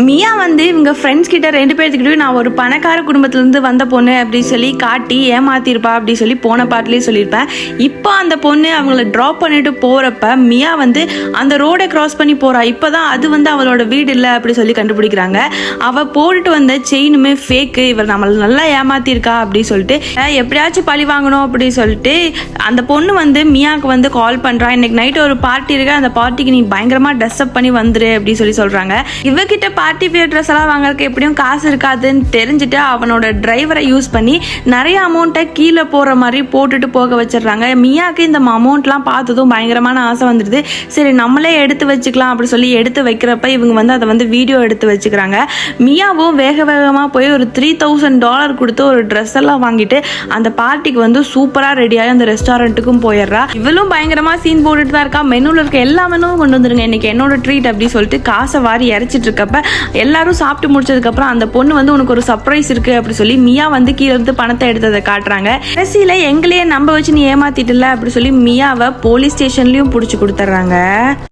மியா வந்து இவங்க ஃப்ரெண்ட்ஸ் கிட்ட ரெண்டு பேர்த்துக்கிட்டயும் நான் ஒரு பணக்கார குடும்பத்திலேருந்து வந்த பொண்ணு அப்படின்னு சொல்லி காட்டி ஏமாத்திருப்பா அப்படின்னு சொல்லி போன பாட்டிலேயே சொல்லியிருப்பேன். இப்போ அந்த பொண்ணு அவங்கள ட்ராப் பண்ணிட்டு போகிறப்ப மியா வந்து அந்த ரோடை கிராஸ் பண்ணி போகிறா இப்போ தான் அது வந்து அவளோட வீடு இல்லை அப்படி சொல்லி கண்டுபிடிக்கிறாங்க. அவள் போட்டுட்டு வந்த செயினுமே ஃபேக்கு இவர் நம்மளை நல்லா ஏமாத்திருக்கா அப்படின்னு சொல்லிட்டு எப்படியாச்சும் பழி வாங்கணும் அப்படின்னு சொல்லிட்டு அந்த பொண்ணு வந்து மியாவுக்கு வந்து கால் பண்ணுறா இன்னைக்கு நைட்டு ஒரு பார்ட்டி இருக்கு. அந்த பார்ட்டிக்கு நீ பயங்கரமாக ட்ரெஸ்அப் பண்ணி வந்துரு அப்படின்னு சொல்லி சொல்கிறாங்க இவகிட்ட பார்ட்டி வேர் ட்ரெஸ் எல்லாம் வாங்குறதுக்கு எப்படியும் காசு இருக்காதுன்னு தெரிஞ்சுட்டு அவனோட டிரைவரை யூஸ் பண்ணி நிறைய அமௌண்ட்டை கீழே போகிற மாதிரி போட்டுட்டு போக வச்சிடுறாங்க. மியாவுக்கு இந்த அமௌண்ட்லாம் பார்த்ததும் பயங்கரமான ஆசை வந்துடுது. சரி நம்மளே எடுத்து வச்சுக்கலாம் அப்படி சொல்லி எடுத்து வைக்கிறப்ப இவங்க வந்து அதை வந்து வீடியோ எடுத்து வச்சுக்கிறாங்க. மியாவும் வேக வேகமாக போய் ஒரு த்ரீ தௌசண்ட் டாலர் கொடுத்து ஒரு ட்ரெஸ் எல்லாம் வாங்கிட்டு அந்த பார்ட்டிக்கு வந்து சூப்பராக ரெடியாகி அந்த ரெஸ்டாரண்ட்டுக்கும் போயிடுறா. இவளும் பயங்கரமாக சீன் போட்டுட்டு தான் இருக்கா. மெனுவில் இருக்க எல்லா மெனுவும் கொண்டு வந்துருங்க. இன்னைக்கு என்னோட ட்ரீட் அப்படி சொல்லிட்டு காசை வாரி இறச்சிட்டு இருக்கப்ப எல்லாரும் சாப்பிட்டு முடிச்சதுக்கப்புறம் அந்த பொண்ணு வந்து உனக்கு ஒரு சர்ப்ரைஸ் இருக்கு அப்படி சொல்லி மியா வந்து கீழே இருந்து பணத்தை எடுத்ததை காட்டுறாங்க. கடைசியில் எங்களையே நம்ப வச்சு நீ ஏமாத்திட்டல அப்படி சொல்லி மியாவை போலீஸ் ஸ்டேஷன்லயும் பிடிச்சி கொடுத்துட்றாங்க.